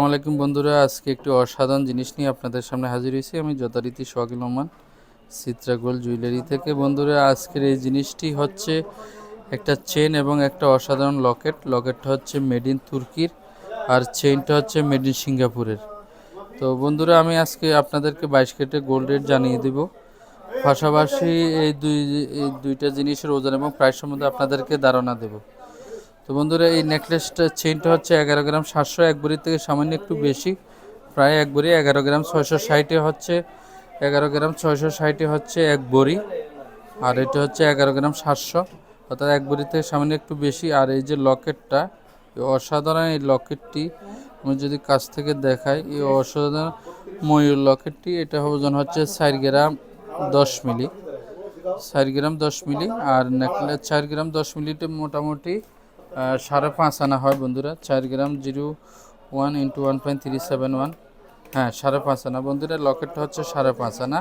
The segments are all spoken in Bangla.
আসসালামাইকুম বন্ধুরা, আজকে একটি অসাধারণ জিনিস নিয়ে আপনাদের সামনে হাজির হয়েছি। আমি যথারীতি সোহাগিল রহমান চিত্রা গোল্ড জুয়েলারি থেকে। বন্ধুরা, আজকের এই জিনিসটি হচ্ছে একটা চেন এবং একটা অসাধারণ লকেট। লকেটটা হচ্ছে মেড ইন তুর্কির আর চেনটা হচ্ছে মেড ইন সিঙ্গাপুরের। তো বন্ধুরা, আমি আজকে আপনাদেরকে বাইশ কেটে গোল্ড রেট জানিয়ে দিব। পাশাপাশি এই দুই, এই দুইটা জিনিসের ওজন এবং প্রাইস সম্বন্ধে আপনাদেরকে ধারণা দেব। তো বন্ধুরা, এই নেকলেসটা চেইনটা হচ্ছে এগারো গ্রাম সাতশো, এক ভরির থেকে সামান্য একটু বেশি। প্রায় এক ভরি এগারো গ্রাম ছয়শো ষাটে হচ্ছে, এগারো গ্রাম ছয়শো ষাটে হচ্ছে এক ভরি। আর এটা হচ্ছে এগারো গ্রাম সাতশো, অর্থাৎ এক ভরি থেকে সামান্য একটু বেশি। আর এই যে লকেটটা অসাধারণ এই লকেটটি, আমি যদি কাছ থেকে দেখাই, এই অসাধারণ ময়ূর লকেটটি, এটা ওজন হচ্ছে চার গ্রাম দশ মিলি। চার গ্রাম দশ মিলি, আর নেকলেস চার গ্রাম দশ মিলিতে মোটামুটি সাড়ে পাঁচ আনা হয় বন্ধুরা, চার gram zero one into one point three seven one. হ্যাঁ সাড়ে পাঁচ আনা। বন্ধুরা, লকেটটা হচ্ছে সাড়ে পাঁচ আনা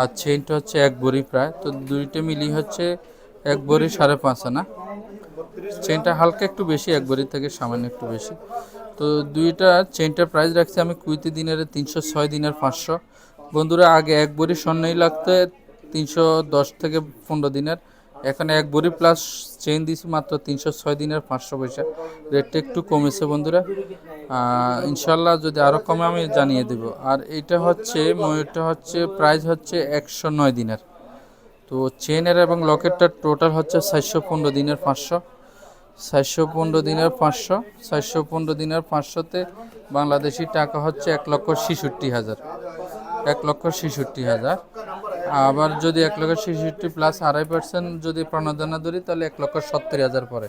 আর চেইনটা হচ্ছে এক বড়ি প্রায়। তো দুইটা মিলি হচ্ছে এক বড়ি সাড়ে পাঁচ আনা। চেনটা হালকা একটু বেশি, এক বড়ি থেকে সামান্য একটু বেশি। তো দুইটা চেনটার প্রাইস রাখছি আমি কুইতি দিনের তিনশো ছয় দিনের পাঁচশো। বন্ধুরা, আগে এক বড়ি স্বর্ণই লাগতে তিনশো দশ থেকে পনেরো দিনের। এখানে এক বড়ি প্লাস চেন দিছি মাত্র তিনশো ছয় দিনের পাঁচশো পয়সা। রেটটা একটু কমেছে বন্ধুরা। ইনশাল্লাহ যদি আরও কমে আমি জানিয়ে দেব। আর এটা হচ্ছে, ময়ূরটা হচ্ছে প্রাইস হচ্ছে একশো নয় দিনের। তো চেনের এবং লকেটটার টোটাল হচ্ছে চারশো পনেরো দিনের পাঁচশো। চারশো পনেরো দিনের পাঁচশো। চারশো পনেরো দিনের পাঁচশোতে বাংলাদেশি টাকা হচ্ছে এক লক্ষ ছেষট্টি হাজার। এক লক্ষ ছেষট্টি হাজার। আবার যদি এক লক্ষ ছেষট্টি প্লাস আড়াই পার্সেন্ট যদি প্রণোদনা ধরি, তাহলে এক লক্ষ সত্তর হাজার পরে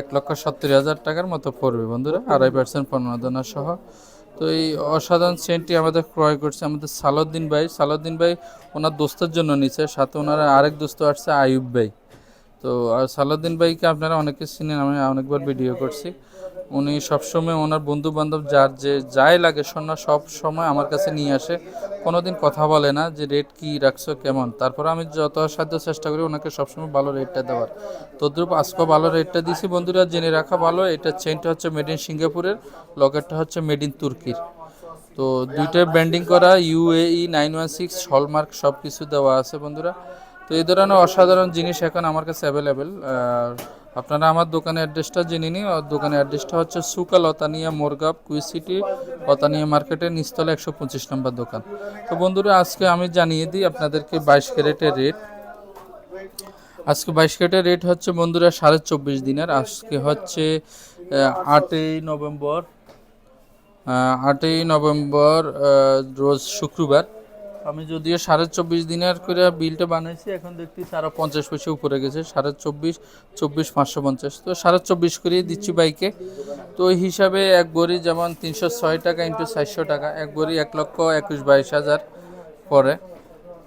এক লক্ষ সত্তর হাজার টাকার মতো পড়বে বন্ধুরা, আড়াই পার্সেন্ট প্রণোদনা সহ। তো এই অসাধারণ সেন্টটি আমাদের ক্রয় করছে আমাদের সালাউদ্দিন ভাই। সালাউদ্দিন ভাই ওনার দোস্তের জন্য নিচ্ছে সাথে ওনার আরেক দোস্ত আসছে আয়ুব ভাই। তো, আর সালাউদ্দিন ভাইকে আপনারা অনেকে চিনেন, আমি অনেকবার ভিডিও করছি। উনি সবসময় ওনার বন্ধু বান্ধব যার যে যাই লাগে সোনা সব সময় আমার কাছে নিয়ে আসে। কোনোদিন কথা বলে না যে রেট কি রাখছো কেমন। তারপর আমি যত সাধ্য চেষ্টা করি ওনাকে সবসময় ভালো রেটটা দেওয়ার। তদ্রুপ আজকে ভালো রেটটা দিছি বন্ধুরা, জেনে রাখা ভালো। এটা চেনটা হচ্ছে মেড ইন সিঙ্গাপুরের লকেটটা হচ্ছে মেড ইন তুর্কির। তো দুইটা ব্যান্ডিং করা UAE nine one six hallmark সব কিছু দেওয়া আছে বন্ধুরা। তো এই ধরনের অসাধারণ জিনিস এখন আমার কাছে অ্যাভেলেবেল আপনারা আমার দোকানের অ্যাড্রেসটা জেনে নিন। দোকানের অ্যাড্রেসটা হচ্ছে সুকা লতানিয়া মোরগাপ কুই সিটি লতানিয়া মার্কেটের নিচতলা একশো পঁচিশ নম্বর দোকান। তো বন্ধুরা, আজকে আমি জানিয়ে দিই আপনাদেরকে বাইশ ক্যারেটের রেট আজকে বাইশ ক্যারেটের রেট হচ্ছে বন্ধুরা সাড়ে চব্বিশ দিনের। আজকে হচ্ছে আটই নভেম্বর আটই নভেম্বর রোজ শুক্রবার। আমি যদিও সাড়ে চব্বিশ দিনের করে বিলটা বানাইছি এখন দেখতেছি আরও পঞ্চাশ পয়সা উপরে গেছে সাড়ে চব্বিশ চব্বিশ পাঁচশো পঞ্চাশ। তো সাড়ে চব্বিশ করেই দিচ্ছি বাইকে। তো ওই হিসাবে এক বড়ি যেমন তিনশো ছয় টাকা ইন্টু চারশো টাকা এক বড়ি এক লক্ষ একুশ বাইশ হাজার পরে।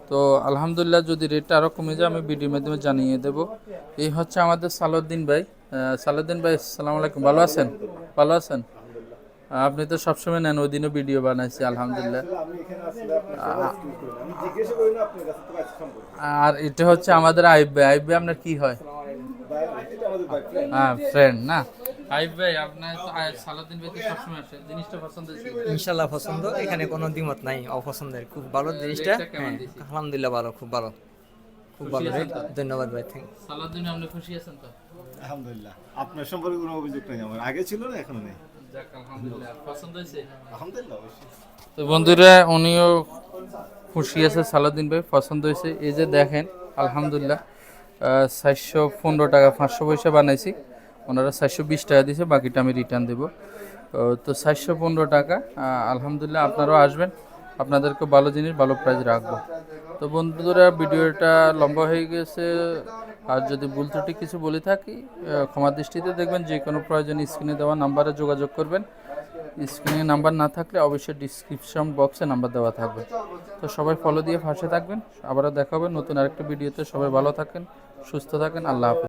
তো আলহামদুলিল্লাহ যদি রেটটা আরও কমে যায় আমি ভিডিওর মাধ্যমে জানিয়ে দেব। এই হচ্ছে আমাদের সালাউদ্দিন ভাই। আহ, সালাউদ্দিন ভাই আসসালামু আলাইকুম। ভালো আছেন? ভালো আছেন? আপনি তো সবসময় নেন ওই দিনও ভিডিও বানাইছি আলহামদুলিল্লাহ। আর এটা হচ্ছে আমাদের আইব ভাই আইব ভাই আপনার কি হয়? হ্যাঁ ফ্রেন্ড না? আইব ভাই আপনার তো আই- ভাই সবসময় আসে। জিনিসটা পছন্দ হয়েছে ইনশাল্লাহ পছন্দ। এখানে কোনো দ্বিমত নাই অপছন্দের। খুব ভালো জিনিসটা। হ্যাঁ? আলহামদুলিল্লাহ ভালো খুব ভালো। খুব ভালো? ধন্যবাদ ভাই থ্যাংক সালাউদ্দিন আপনি খুশি আছেন তো? আলহামদুলিল্লাহ। আপনার সম্পর্কে কোনো অভিযোগ নেই আমার। আগে ছিল না এখনও নেই। যাক আলহামদুলিল্লাহ। পছন্দ হয়েছে? আলহামদুলিল্লাহ অবশ্যই। তো বন্ধুরা উনিও খুশি আছে সালাউদ্দিন ভাই পছন্দ হয়েছে। এই যে দেখেন আলহামদুলিল্লাহ চারশো পনেরো টাকা পাঁচশো পয়সা বানাইছি। ওনারা চারশো বিশ টাকা দিয়েছে বাকিটা আমি রিটার্ন দেবো। তো চারশো পনেরো টাকা আলহামদুলিল্লাহ আপনারাও আসবেন। আপনাদেরকে ভালো জিনিস ভালো প্রাইস রাখব। তো বন্ধুরা ভিডিওটা লম্বা হয়ে গেছে আর যদি ভুল ত্রুটি কিছু বলে থাকি ক্ষমা দৃষ্টিতে দেখবেন যে কোনো প্রয়োজনে স্ক্রিনে দেওয়া নাম্বারে যোগাযোগ করবেন। স্ক্রিনে নাম্বার না থাকলে অবশ্যই ডিসক্রিপশন বক্সে নাম্বার দেওয়া থাকবে। তো সবাই ফলো দিয়ে পাশে থাকবেন। আবারও দেখাবেন নতুন আরেকটা ভিডিওতে সবাই ভালো থাকেন, সুস্থ থাকেন। আল্লাহ হাফেজ।